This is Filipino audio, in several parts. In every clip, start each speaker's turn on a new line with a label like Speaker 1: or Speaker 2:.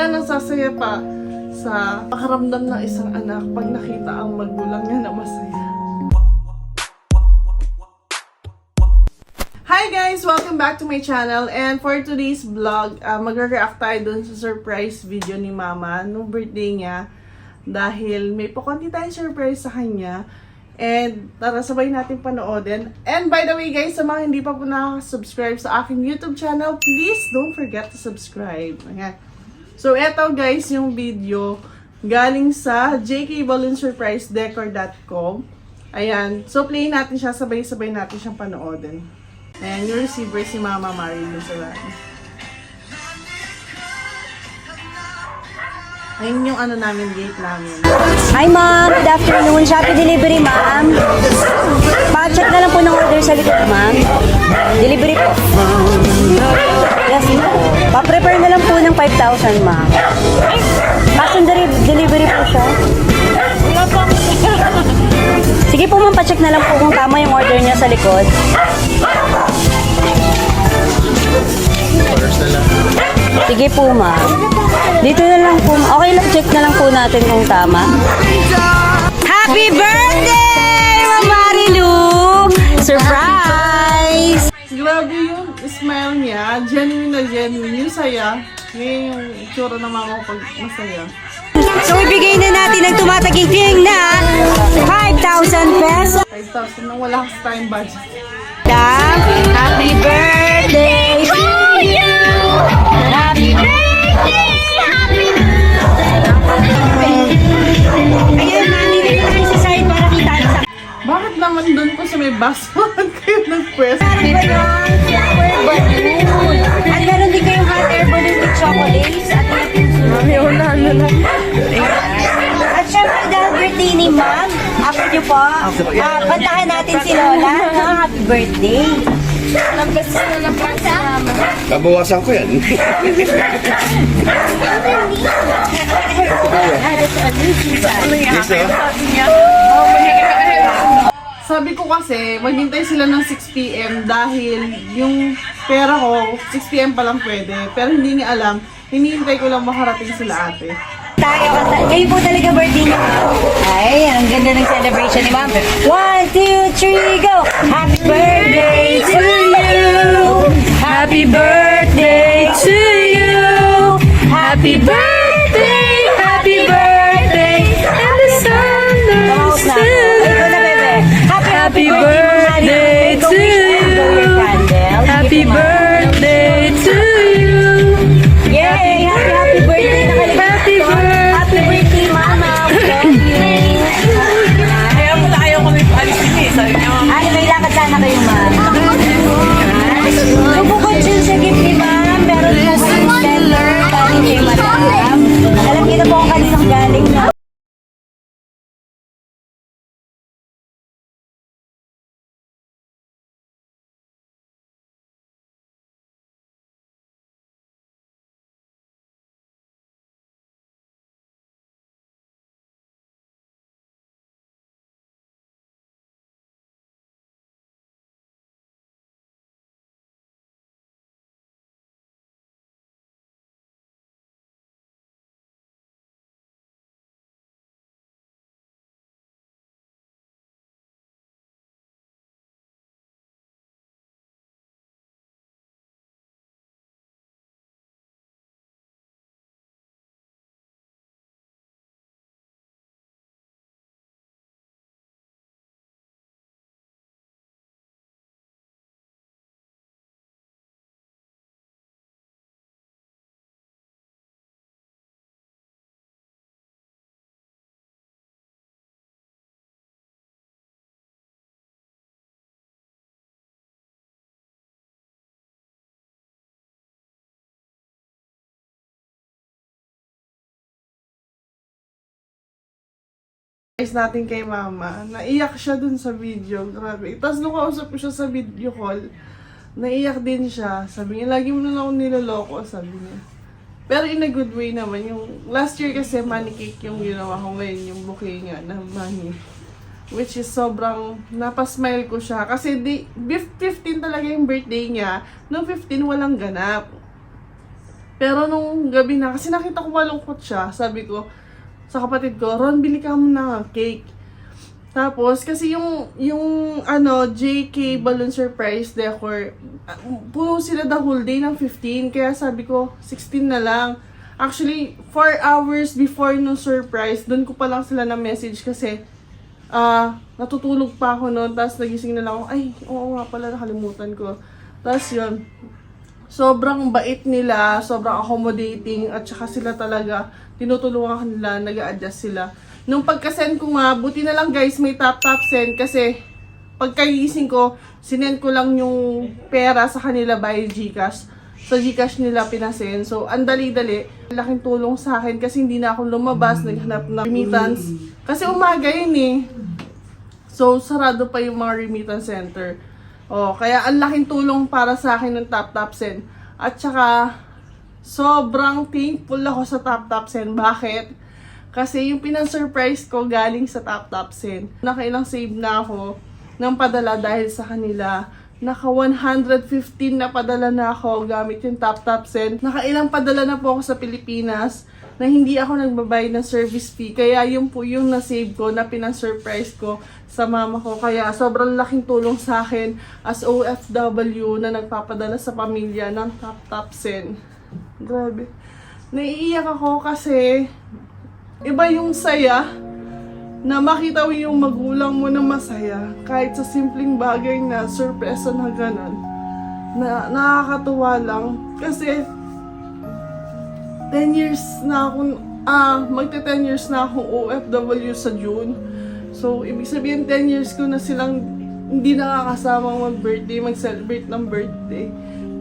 Speaker 1: wala nang sasaya pa sa pakaramdam ng isang anak pag nakita ang magulang niya na masaya. Hi guys! Welcome back to my channel and for today's vlog, uh, magre-react tayo dun sa surprise video ni Mama nung birthday niya dahil may pakunti tayong surprise sa kanya and tara sabay natin panoodin. And by the way guys, sa mga hindi pa po nakasubscribe sa aking YouTube channel, please don't forget to subscribe. Ayan. So eto guys, yung video galing sa jkballoonsurprisedecor.com Ayan. So play natin siya, sabay-sabay natin siyang panoodin. Ayan, yung receiver si Mama Marilyn Luzarano. Ayun yung ano namin, gate namin.
Speaker 2: Hi ma'am, good afternoon. Shopee delivery ma'am. Pa-check na lang po ng order sa likod ma'am. Delivery po. Yes po. Pa-prepare na lang po ng 5,000 ma'am. Cash on deli- delivery po siya. Sige po ma'am, pa-check na lang po kung tama yung order niya sa likod. Sige po ma'am. Dito na lang po. Okay lang, check na lang po natin kung tama. Happy birthday, Ma'am Marilu! Surprise!
Speaker 1: Grabe yung smile niya. Genuine na genuine. Yung saya. Ngayon yung itsura ng mama ko pag masaya.
Speaker 2: So, ibigay na natin ang tumataging na 5,000 pesos.
Speaker 1: 5,000 nang wala kasi tayong budget.
Speaker 2: Happy birthday to you!
Speaker 1: Bakit naman doon ko sa may basket kayo nag-press?
Speaker 2: Di ba yung flower balloon? At meron din kayong hot air balloon with chocolates at
Speaker 1: Mami, wala na.
Speaker 2: At syempre dahil birthday ni Ma'am, niyo po, ah, bantahan natin si Lola. No? Happy birthday! Naggastos na lang po sa
Speaker 3: Babawasan ko yan. Oh.
Speaker 1: Sabi ko kasi, maghintay sila ng 6pm dahil yung pera ko, 6pm pa lang pwede. Pero hindi niya alam, hinihintay ko lang makarating sila ate.
Speaker 2: tayo. Ngayon po talaga birthday ni Ma'am. Ay, ang ganda ng celebration ni Ma'am. One, two, three, go! Happy birthday! Happy birthday! And the sun knows Happy birthday to you! Happy birthday to you! Yay! Happy, happy birthday na kayo. Happy birthday! Happy birthday, Mama!
Speaker 4: Kaya pala ayaw kami paalis din eh. Sabi niya,
Speaker 2: Ano, may lakad sana kayo, Ma'am. Bukod dyan sa gift Alam niyo na po kung kaninong galing na.
Speaker 1: Guys natin kay mama, naiyak siya dun sa video, grabe. Tapos nung kausap ko siya sa video call, naiyak din siya. Sabi niya, lagi mo na ako niloloko, sabi niya. Pero in a good way naman, yung last year kasi money cake yung ginawa ko ngayon, yung bouquet nga na money. Which is sobrang napasmile ko siya. Kasi di, 15 talaga yung birthday niya. Noong 15 walang ganap. Pero nung gabi na, kasi nakita ko malungkot siya, sabi ko sa kapatid ko, Ron, bili ka mo na cake. Tapos, kasi yung, yung, ano, JK Balloon Surprise Decor, ah, puno sila the whole day ng 15, kaya sabi ko, 16 na lang. Actually, 4 hours before no surprise, doon ko pa lang sila na message kasi, ah, natutulog pa ako noon, tapos nagising na lang ako, ay, oo nga pala, nakalimutan ko. Tapos yun, sobrang bait nila, sobrang accommodating, at saka sila talaga, tinutulungan nila, nag adjust sila. Nung pagka-send ko nga, buti na lang guys, may tap-tap send kasi pagkagising ko, sinend ko lang yung pera sa kanila by Gcash. Sa Gcash nila pinasend. So, ang dali-dali. Laking tulong sa akin kasi hindi na ako lumabas, naghanap ng remittance. Kasi umaga yun eh. So, sarado pa yung mga remittance center. Oh, kaya ang laking tulong para sa akin ng Tap Tap Send. At saka, sobrang thankful ako sa Tap Tap Send. Bakit? Kasi yung pinang-surprise ko galing sa Tap Tap Send. Nakailang save na ako ng padala dahil sa kanila. Naka 115 na padala na ako gamit yung Tap Tap Send. Nakailang padala na po ako sa Pilipinas na hindi ako nagbabayad ng service fee. Kaya yun po yung na-save ko, na pinang-surprise ko sa mama ko. Kaya sobrang laking tulong sa akin as OFW na nagpapadala sa pamilya ng Tap Send. Grabe. Naiiyak ako kasi iba yung saya na makita mo yung magulang mo na masaya kahit sa simpleng bagay na sorpresa na ganun na nakakatuwa lang kasi 10 years na akong ah magte 10 years na akong OFW sa June. So ibig sabihin 10 years ko na silang hindi nakakasama mag-birthday mag-celebrate ng birthday.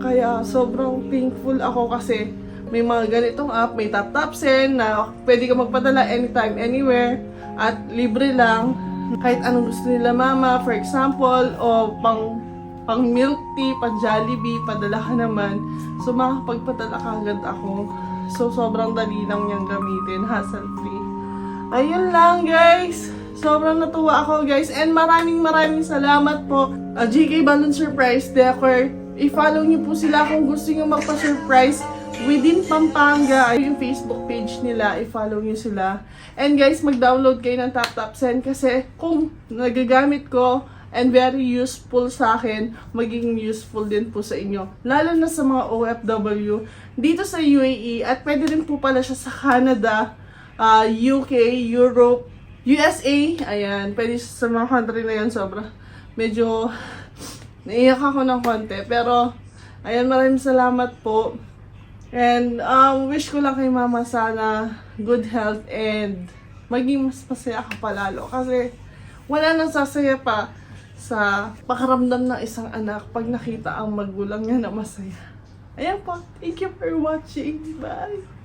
Speaker 1: Kaya sobrang thankful ako kasi may mga ganitong app, may tap tap send na pwede ka magpadala anytime, anywhere at libre lang. Kahit anong gusto nila mama for example o pang pang milk tea, pang Jollibee, padala ka naman. So makakapagpadala ka agad ako so sobrang dali lang niyang gamitin hassle free ayun lang guys. Sobrang natuwa ako guys. And maraming maraming salamat po. Uh, GK Balloon Surprise Decor. I-follow niyo po sila kung gusto niyo magpa-surprise within Pampanga, yung Facebook page nila, i-follow nyo sila. And guys, mag-download kayo ng TapTapSend kasi kung nagagamit ko and very useful sa akin, magiging useful din po sa inyo. Lalo na sa mga OFW dito sa UAE at pwede rin po pala siya sa Canada, ah, UK, Europe, USA. Ayan, pwede sa mga country na yan sobra. Medyo naiyak ako ng konti. Pero, ayan, maraming salamat po. And um, wish ko lang kay mama sana good health and maging mas masaya ka palalo. Kasi wala nang sasaya pa sa pakaramdam ng isang anak pag nakita ang magulang niya na masaya. Ayan po. Thank you for watching. Bye!